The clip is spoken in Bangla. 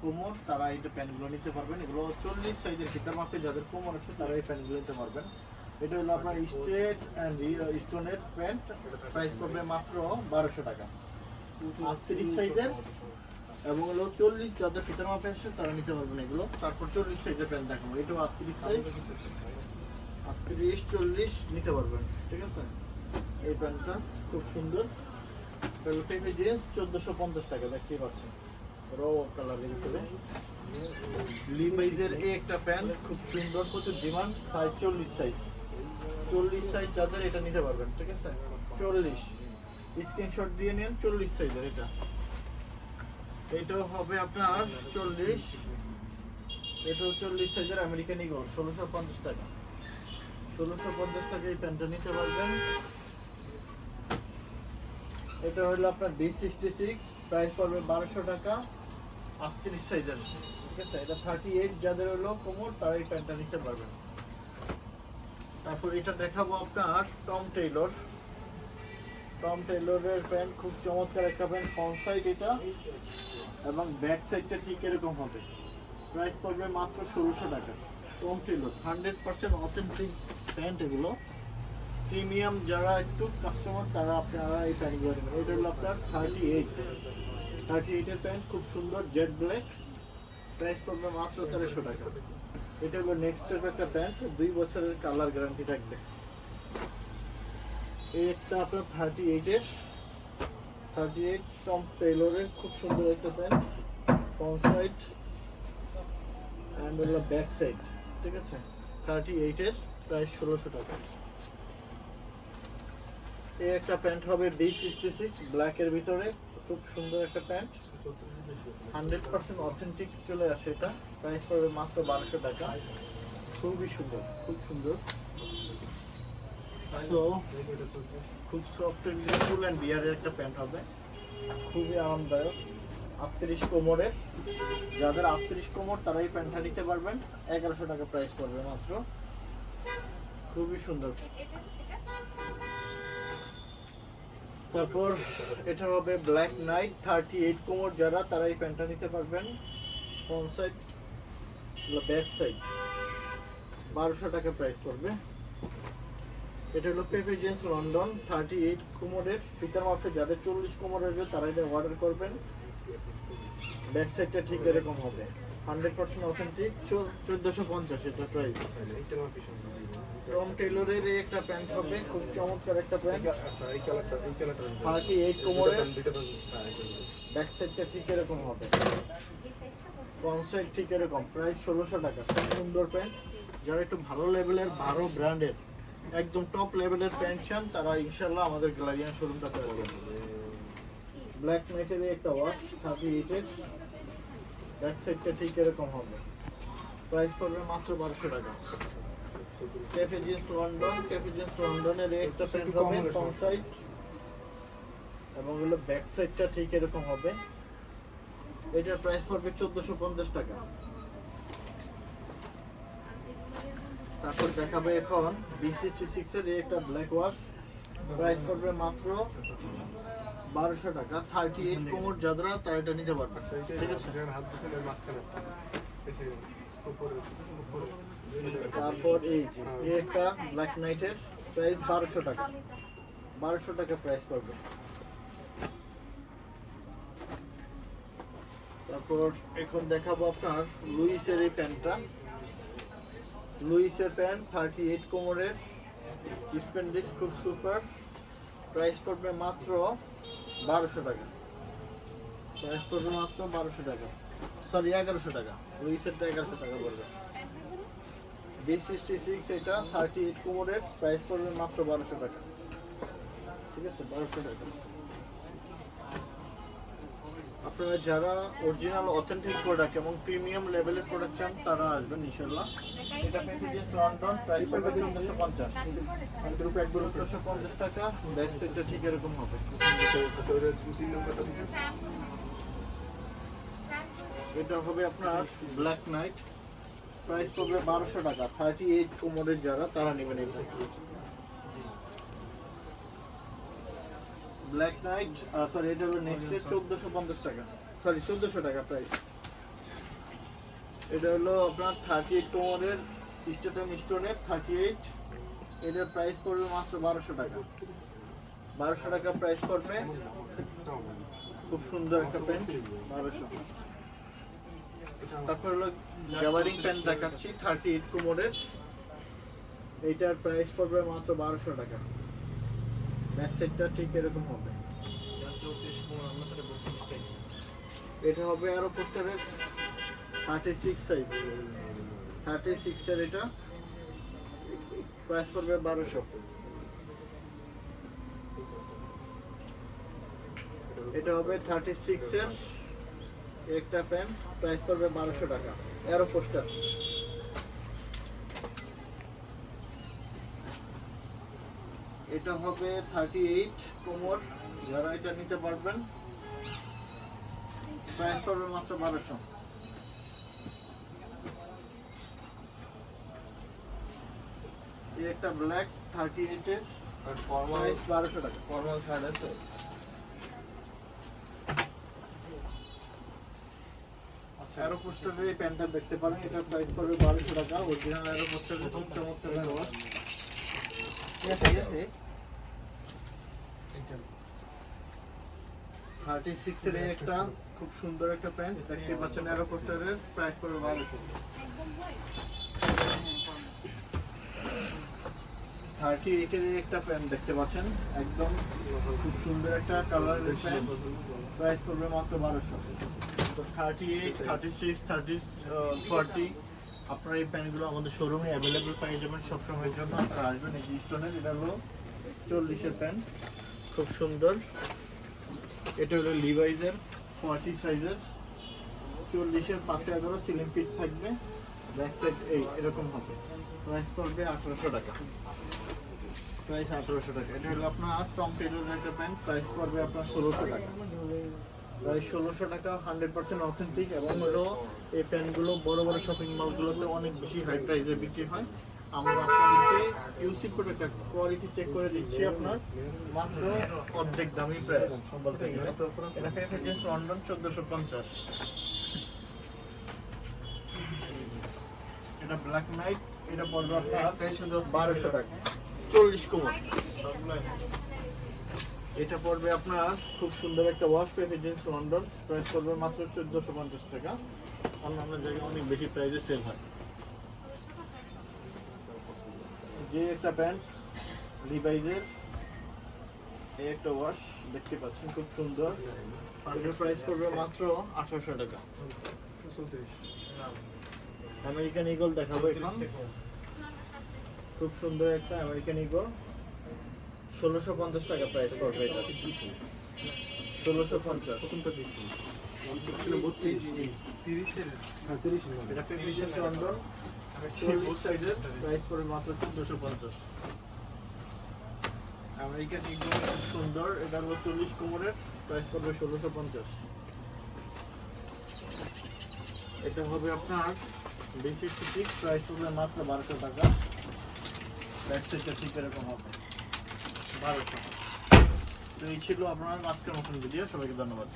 কোমর, তারা এই প্যান্টগুলো নিতে পারবেন। এগুলো চল্লিশ সাইজের ফিতার যাদের কোমর আছে, তারা এই প্যান্টগুলো নিতে পারবেন। এটা হলো আপনার স্টেট অ্যান্ড স্টোনের প্যান্ট। বারোশো টাকা। আটত্রিশ সাইজের এবং হলো চল্লিশ যাদের ফিতার মাপে আসে তারা নিতে পারবেন এগুলো। তারপর চল্লিশ সাইজের প্যান্ট দেখাবো। এটাও আটত্রিশ সাইজ আটত্রিশ, চল্লিশ নিতে পারবেন, ঠিক আছে? এই প্যান্টটা খুব সুন্দর। চোদ্দোশো পঞ্চাশ টাকা, দেখতেই পাচ্ছেন। র কালারের ভিতরে লিভাইজের এই একটা প্যান্ট খুব সুন্দর, প্রচুর ডিমান্ড সাইজ চল্লিশ সাইজ চল্লিশ সাইজ যাদের এটা নিতে পারবেন, ঠিক আছে? চল্লিশ। স্ক্রিনশট দিয়ে নিন, চল্লিশ সাইজের এটা। এটাও হবে আপনার চল্লিশ। এটাও চল্লিশ সাইজের আমেরিকান ইগল ষোলোশো পঞ্চাশ টাকা। ষোলোশো পঞ্চাশ টাকা এই প্যান্টটা নিতে পারবেন। এটা হলো আপনার ডি সিক্সটি সিক্স প্রাইস পড়বে বারোশো টাকা। আটত্রিশ সাইজের ঠিক আছে এটা থার্টি এইট যাদের হলো কোমর তারা এই প্যান্টটা নিতে পারবেন। তারপর এটা দেখাবো আপনার টম টেইলর টম টেইলরের প্যান্ট খুব চমৎকার একটা প্যান্ট ফ্রন্ট সাইড এটা এবং ব্যাক সাইডটা ঠিক এরকম হবে। প্রাইস পড়বে মাত্র ষোলোশো টাকা। Tom Tailor hundred percent authentic pant এগুলো। প্রিমিয়াম যারা একটু কাস্টমার তারা আপনারা এই প্যান্টগুলো নেবেন। এটা হলো আপনার থার্টি এইট থার্টি এইটের প্যান্ট খুব সুন্দর জেড ব্ল্যাক প্রাইস পড়বে মাত্র তেরোশো টাকা। এটা হলো নেক্সট একটা প্যান্ট দুই বছরের কালার গ্যারান্টি থাকবে। এই একটা আপনার থার্টি এইটের থার্টি এইট টম টেইলরের খুব সুন্দর একটা প্যান্ট ফ্রন্ট সাইড অ্যান্ড হলো ব্যাক সাইড ঠিক আছে? থার্টি এইটের প্রাইস ষোলোশো টাকা। এই একটা প্যান্ট হবে বি সিক্সটি সিক্স ব্ল্যাকের ভিতরে, খুব সুন্দর একটা প্যান্ট। হান্ড্রেড পার্সেন্ট অথেন্টিক চলে আসে এটা। প্রাইস পড়বে মাত্র বারোশো টাকা। খুবই সুন্দর, খুব সুন্দর। খুব সফট ফুল অ্যান্ড বিয়ারের একটা প্যান্ট হবে। খুবই আরামদায়ক। আটত্রিশ কোমরের। যাদের আটত্রিশ কোমর তারা এই প্যান্টটা নিতে পারবেন। এগারোশো টাকা প্রাইস পড়বে মাত্র। খুবই সুন্দর। তারপর এটা হবে ব্ল্যাক নাইট থার্টি এইট কোমর যারা, তারা এই প্যান্টটা নিতে পারবেন। ফ্রন্ট সাইড ব্যাক সাইড বারোশো টাকা প্রাইস পড়বে। এটা হলো পেপে জেন্স লন্ডন থার্টি এইট কোমরের। ফিতার মাপে যাদের চল্লিশ কোমরের তারা এটা অর্ডার করবেন। ব্যাক সাইডটা ঠিক এরকম হবে। হান্ড্রেড পার্সেন্ট অথেন্টিক চোদ্দোশো পঞ্চাশ এটা প্রাইস টম টেইলরের এই একটা প্যান্ট হবে খুব চমৎকার একটা প্যান্ট থার্টি এইট কোমরের? ব্যাক সাইডটা ঠিক এরকম হবে। ফ্রন্ট সাইড ঠিক এরকম। প্রাইস ষোলোশো টাকা। খুব সুন্দর প্যান্ট যারা একটু ভালো লেভেলের ভালো ব্র্যান্ডের একদম টপ লেভেলের প্যান্ট চান তারা ইনশাল্লাহ আমাদের গ্যালারিয়ান শোরুমটাতে পাবেন ব্ল্যাক নাইটের একটা ওয়াশ থার্টি এইটের ব্যাক সাইডটা ঠিক এরকম হবে। প্রাইস পড়বে মাত্র বারোশো টাকা। ক্যাফে লন্ডন ক্যাফে লন্ডনের একটা প্যান্ট হবে ফ্রন্ট সাইড এবং হলো ব্যাক সাইডটা ঠিক এরকম হবে। এটার প্রাইস পড়বে চোদ্দোশো পঞ্চাশ টাকা। তারপর দেখাবে এখন বি সিক্সটি সিক্সের একটা ব্ল্যাক ওয়াশ প্রাইস পড়বে মাত্র বারোশো টাকা। থার্টি এইট কোমর যাদরা তারা এটা নিতে পারবে ঠিক আছে তারপর এই একটা ব্ল্যাক নাইটের প্রাইস বারোশো টাকা। বারোশো টাকা প্রাইস পড়বে তারপর এখন দেখাবো আপনার লুইসের এই প্যান্টটা। লুইসের প্যান্ট থার্টি এইট কোমরের। স্পেন্ডিক্স খুব সুপার প্রাইস পড়বে মাত্র বারোশো টাকা। প্রাইস পড়বে মাত্র বারোশো টাকা। সরি এগারোশো টাকা। লুইসেরটা এগারোশো টাকা পড়বে। বি সিক্সটি সিক্স এটা থার্টি এইট কোমরের প্রাইস পড়বে মাত্র বারোশো টাকা। ঠিক আছে? বারোশো টাকা। আপনারা যারা অরিজিনাল অথেন্টিক প্রোডাক্ট এবং প্রিমিয়াম লেভেলের প্রোডাক্ট চান, তারা আসবেন ইনশাল্লাহ এটা পেপিজেন্স লন্ডন প্রাইস পড়বে চোদ্দোশো পঞ্চাশ। চোদ্দোশো পঞ্চাশ টাকা ব্যাক সাইডটা ঠিক এরকম হবে। এটা হবে আপনার ব্ল্যাক নাইট প্রাইস পড়বে বারোশো টাকা। থার্টি এইট কোমরের যারা, তারা নেবেন এটা। ব্ল্যাক নাইট সরি এটা হলো নেক্সটের চোদ্দোশো পঞ্চাশ টাকা। সরি চোদ্দোশো টাকা প্রাইস এটা হলো আপনার থার্টি এইট কোমরের স্টেটন স্টোনের থার্টি এইট এটার প্রাইস পড়বে মাত্র বারোশো টাকা। বারোশো টাকা প্রাইস পড়বে। খুব সুন্দর একটা প্যান্ট বারোশো। তারপর হলো গ্যাবারিং প্যান্ট দেখাচ্ছি থার্টি এইট কোমরের। এইটার প্রাইস পড়বে মাত্র বারোশো টাকা। ব্যাক সাইডটা ঠিক এরকম হবে। এটা হবে আরও পোস্টারের থার্টি সিক্স সাইজ থার্টি সিক্সের এটা প্রাইস পড়বে বারোশো। এটা হবে থার্টি সিক্সের একটা প্যান্ট প্রাইস পড়বে বারোশো টাকা। Aeropostale. এটা হবে থার্টি এইট কোমর যারা এটা নিতে পারবেন। প্রাইস পড়বে মাত্র বারোশো। একটা ব্ল্যাক থার্টি এইটের বারোশো টাকা। ফর্মাল শার্ট আছে। অ্যারো পোস্টারের এই প্যান্টটা দেখতে পারেন এটা প্রাইস পড়বে বারোশো টাকা অরিজিনাল অ্যারো পোস্টারের খুব চমৎকার ব্যবহার। আছে আছে। থার্টি সিক্সের এই একটা খুব সুন্দর একটা প্যান্ট দেখতে পাচ্ছেন অ্যারো পোস্টারের প্রাইস পড়বে বারোশো। থার্টি এইটের একটা প্যান্ট দেখতে পাচ্ছেন একদম খুব সুন্দর একটা কালারের প্যান্ট প্রাইস পড়বে মাত্র বারোশো। Thirty eight thirty six thirty forty আপনার এই প্যান্টগুলো আমাদের শোরুমে অ্যাভেলেবেল পেয়ে যাবেন সবসময়ের জন্য। আপনারা আসবেন এই স্টোনের এটা হলো চল্লিশের প্যান্ট, খুব সুন্দর। এটা হলো লিভাইজের ফর্টি সাইজের চল্লিশের পাশে এগারো সিলিং ফিট থাকবে। ব্যাক সাইড এই, এরকম হবে। প্রাইস পড়বে আঠারোশো টাকা। প্রাইস আঠারোশো টাকা। এটা হলো আপনার টম টেলরের একটা প্যান্ট। প্রাইস পড়বে আপনার ষোলোশো টাকা। প্রায় ষোলোশো টাকা হান্ড্রেড পার্সেন্ট অথেন্টিক এবং হলো এই প্যান্টগুলো বড় বড় শপিং মলগুলোতে অনেক বেশি হাই প্রাইসে বিক্রি হয়। আমরা আপনাদেরকে ইউসি করে একটা কোয়ালিটি চেক করে দিচ্ছি আপনার। মাত্র অর্ধেক দামই প্রায় বলতে গেলে। এটা পেয়ে লন্ডন চোদ্দোশো পঞ্চাশ। এটা ব্ল্যাক নাইট এটা পড়বে আপনার বারোশো টাকা। চল্লিশ কোমর। এটা পড়বে আপনার খুব সুন্দর একটা ওয়াশ পেপে জিন্স লন্ডন প্রাইস পড়বে মাত্র চোদ্দোশো পঞ্চাশ টাকা। অন্যান্য জায়গায় অনেক বেশি প্রাইসে সেল হয়। যে একটা প্যান্ট লিভাইজের এই একটা ওয়াশ দেখতে পাচ্ছেন, খুব সুন্দর। এটার প্রাইস পড়বে মাত্র আঠারোশো টাকা। আমেরিকান ইগল দেখাবো এখন। খুব সুন্দর একটা আমেরিকান ইগল ষোলোশো পঞ্চাশ টাকা প্রাইস পড়বে এটা। ষোলোশো পঞ্চাশ। আমেরিকান ইগল সুন্দর এটা হলো চল্লিশ কোমরের প্রাইস পড়বে ষোলোশো পঞ্চাশ এটা হবে আপনার সিক্স প্রাইস পড়বে মাত্র বারোশো টাকা। ব্যাক সাইডটা ঠিক এরকম হবে। বারোশো তো এই ছিল আপনার আজকের মতন ভিডিও সবাইকে ধন্যবাদ।